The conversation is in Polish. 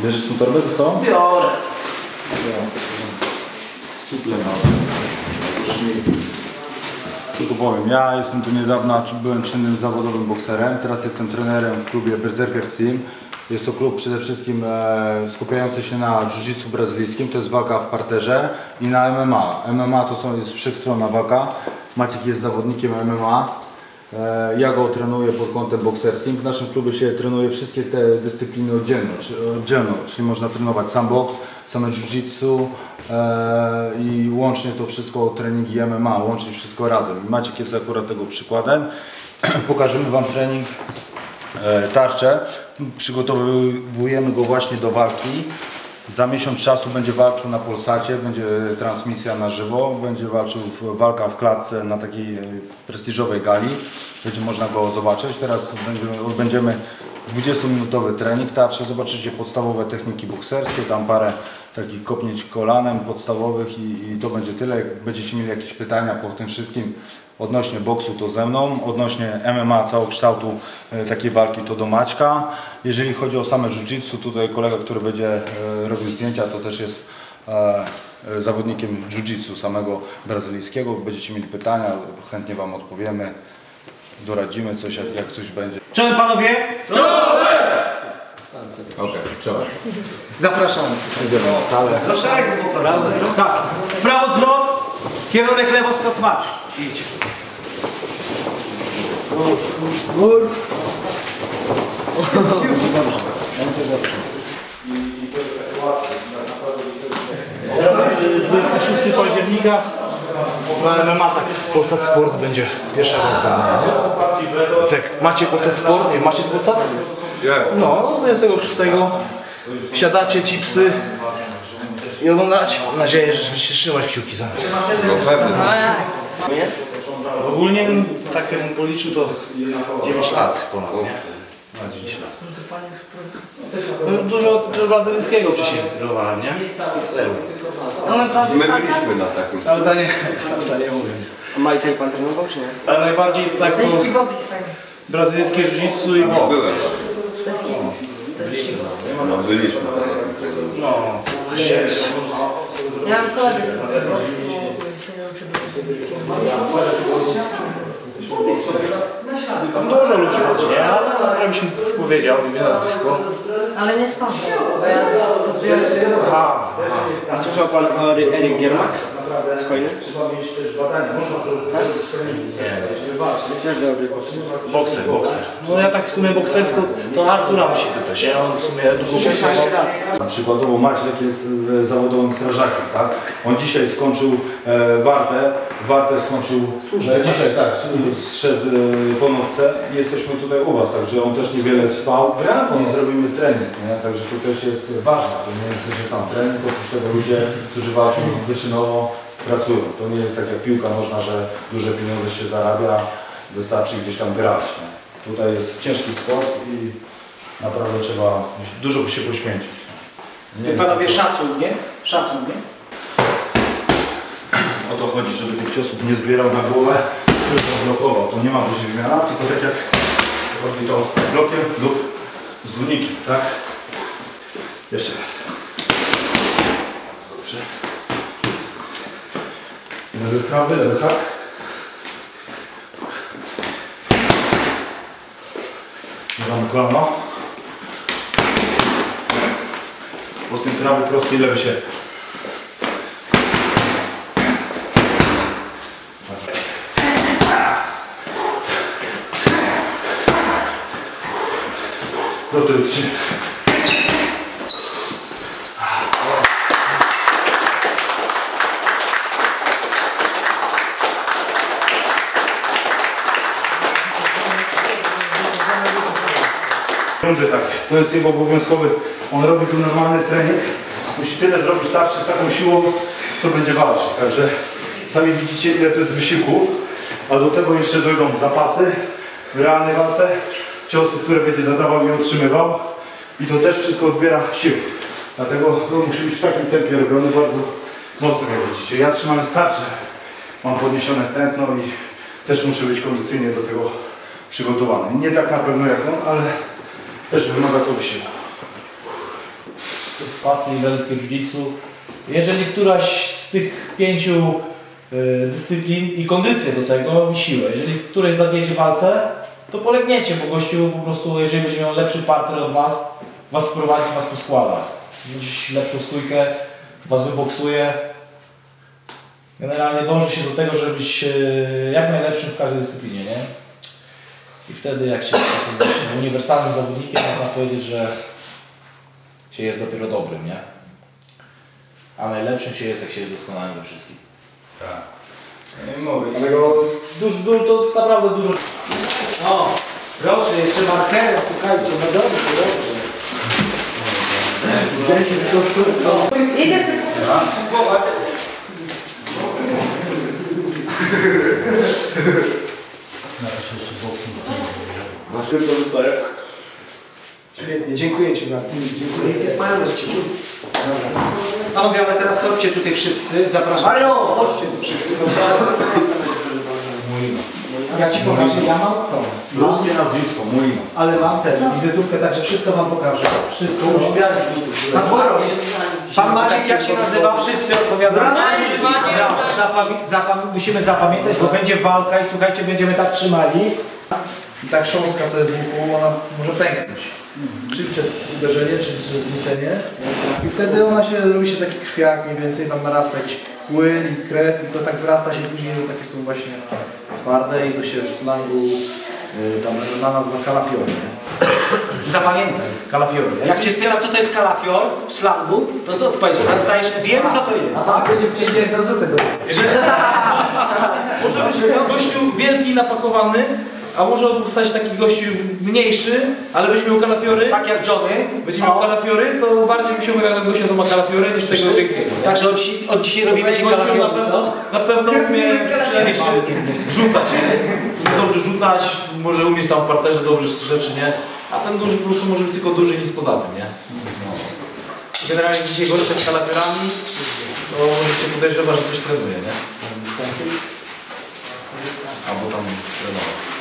Bierzesz tą torbę, to co? Biorę. Suplementy. Tylko powiem, ja jestem tu niedawno, byłem czynnym zawodowym bokserem, teraz jestem trenerem w klubie Berserkers Team. Jest to klub przede wszystkim e, skupiający się na jiu-jitsu brazylijskim, to jest walka w parterze i na MMA. MMA to są, jest wszechstronna walka. Maciek jest zawodnikiem MMA. E, Ja go trenuję pod kątem bokserskim. W naszym klubie się trenuje wszystkie te dyscypliny oddzielno, czy- oddzielno czyli można trenować sam boks, same jiu-jitsu e, i łącznie to wszystko treningi MMA, łączyć wszystko razem. Maciek jest akurat tego przykładem. Pokażemy Wam trening e, tarczę. Przygotowujemy go właśnie do walki. Za miesiąc czasu będzie walczył na Polsacie, będzie transmisja na żywo, będzie walczył w, walka w klatce na takiej e, prestiżowej gali. Będzie można go zobaczyć. Teraz będziemy, odbędziemy 20-minutowy trening tarczy. Zobaczycie podstawowe techniki bokserskie, tam parę takich kopnięć kolanem podstawowych i, i to będzie tyle. Jak będziecie mieli jakieś pytania po tym wszystkim odnośnie boksu to ze mną, odnośnie MMA całokształtu e, takiej walki to do Maćka. Jeżeli chodzi o same jiu-jitsu, tutaj kolega, który będzie e, robił zdjęcia, to też jest e, e, zawodnikiem jiu-jitsu samego brazylijskiego. Będziecie mieli pytania, chętnie Wam odpowiemy, doradzimy coś, jak, jak coś będzie. Czołem panowie! Okej, czołem. Zapraszamy. Idziemy na salę. Do szeregu popraszamy. Tak. W Prawo zwrot, kierunek lewo skos marsz. Idź. Teraz y, 26 października na MMA tak Polsat Sport będzie pierwsza walka. Cek, macie Polsat Sport? Nie, macie Polsat? No, 26 wsiadacie, chipsy i oglądacie. Mam nadzieję, że będziecie trzymać kciuki za mnie. Ogólnie tak jakbym policzył to 9 lat ponad, nie? Na 10 lat. No, Dużo brazylijskiego wcześniej trenowałem, nie? My byliśmy na takim. Salta nie, salta nie mówię. A Muay Thai pan trenował czy nie? Ale najbardziej to tak To brazylijskie jiu-jitsu i boks. To jest hip-hop. To jest hip-hop. No, byliśmy na tym treningu. No, właśnie jest. Ja mam kolegę, co to boksu, się nauczył brazylijskiego. Tam dużo ludzi chodzi, nie? Ale żebyś mi powiedział imię, nazwisko. Ale nie stąd, bo ja Aha, A słyszał pan Erik Giermak? Z Hojny? Też dobry. bokser, bokser. No ja tak w sumie boksersko, to Artura musi pytać, nie? On w sumie długo boksował. Przykładowo Maciek jest e, zawodowym strażakiem, tak? On dzisiaj skończył e, wartę, wartę skończył e, dzisiaj, tak, zszedł e, po nocce i jesteśmy tutaj u Was, także on też niewiele spał Brawo. i zrobimy trening, nie? Także to też jest ważne, to nie jest, że sam trening, oprócz tego ludzie, którzy walczą wyczynowo pracują. To nie jest tak jak piłka nożna, że duże pieniądze się zarabia, wystarczy gdzieś tam grać. Nie? Tutaj jest ciężki sport i naprawdę trzeba dużo się poświęcić. Nie jest Panowie tak- szacun, nie? Szacun, nie? O to chodzi, żeby tych ciosów nie zbierał na głowę, tylko blokował. To nie ma być wymiana, tylko tak jak robi to blokiem lub z unikiem, tak? Jeszcze raz. Dobrze. Lewy prawy, lewy hak. Dawamy kolano. Prawy prosty lewy się. Do tyłu trzy. Rundy takie. To jest jego obowiązkowy. On robi tu normalny trening. Musi tyle zrobić tarczy z taką siłą, co będzie walczyć. Także sami widzicie ile to jest wysiłku. A do tego jeszcze dojdą zapasy w realnej walce, ciosy, które będzie zadawał i otrzymywał. I to też wszystko odbiera sił. Dlatego musi być w takim tempie robione bardzo mocno, jak widzicie. Ja trzymam starcze, mam podniesione tętno i też muszę być kondycyjnie do tego przygotowany. Nie tak na pewno jak on, ale też wymaga to wysiłku. pasy i welskie jiu-jitsu. Jeżeli któraś z tych pięciu y, dyscyplin i kondycję do tego i siłę, jeżeli któreś zawiedzie w walce, to polegniecie, bo gościu po prostu, jeżeli będzie miał lepszy partner od Was, Was sprowadzi, Was poskłada. Gdzieś lepszą stójkę, Was wyboksuje. Generalnie dąży się do tego, żeby być jak najlepszym w każdej dyscyplinie, nie? I wtedy jak się jest takim uniwersalnym zawodnikiem, można powiedzieć, że się jest dopiero dobrym, nie? A najlepszym się jest, jak się jest doskonałym we wszystkim. Tak. Nie mówię. Dlatego dużo, dużo, to naprawdę dużo O, proszę, jeszcze markerem, słuchajcie, no dobrze, dobrze. Jedziesz sobie Tylko wystaje? Świetnie, dziękuję Ci bardzo. Dziękuję. Panowie, ale teraz chodźcie tutaj wszyscy, zapraszam. Mario, chodźcie tu wszyscy. Ja Ci pokażę, ja mam chrom. Ruskie nazwisko, Mulino. Ale mam tę wizytówkę, także wszystko Wam pokażę. Wszystko. Pan Boro, Pan Maciek, jak się nazywa? Wszyscy odpowiadają. Brawo. Zapami- zapam- musimy zapamiętać, bo będzie walka i słuchajcie, będziemy tak trzymali. I ta chrząstka, co jest w uchu, ona może pęknąć. Czy przez uderzenie, czy przez zgniecenie. I wtedy ona się, robi się taki krwiak mniej więcej, tam narasta jakiś płyn i krew i to tak zrasta się później do takie są właśnie twarde i to się w slangu y, tam na nazwa kalafior, nie? Zapamiętaj. Kalafior. Jak Cię spytam, co to jest kalafior w slangu, to to odpowiedz. Teraz stajesz, wiem co to jest, tak? Może być gościu wielki napakowany, a może obok stać taki gościu mniejszy, ale będzie miał kalafiory. Tak jak Johnny. Będzie miał kalafiory, to bardziej mi się wygląda gościa, co ma kalafiory, niż tego wielkiego. Także od, od dzisiaj robimy Cię kalafiory, pewno, co? na pewno umie się rzucać, nie? Dobrze rzucać, może umieć tam w parterze dobrze rzeczy, nie? A ten duży po prostu może być tylko duży, nic poza tym, nie? No. Generalnie dzisiaj goście z kalafiorami, to możecie podejrzewać, że coś trenuje, nie? Albo tam trenować.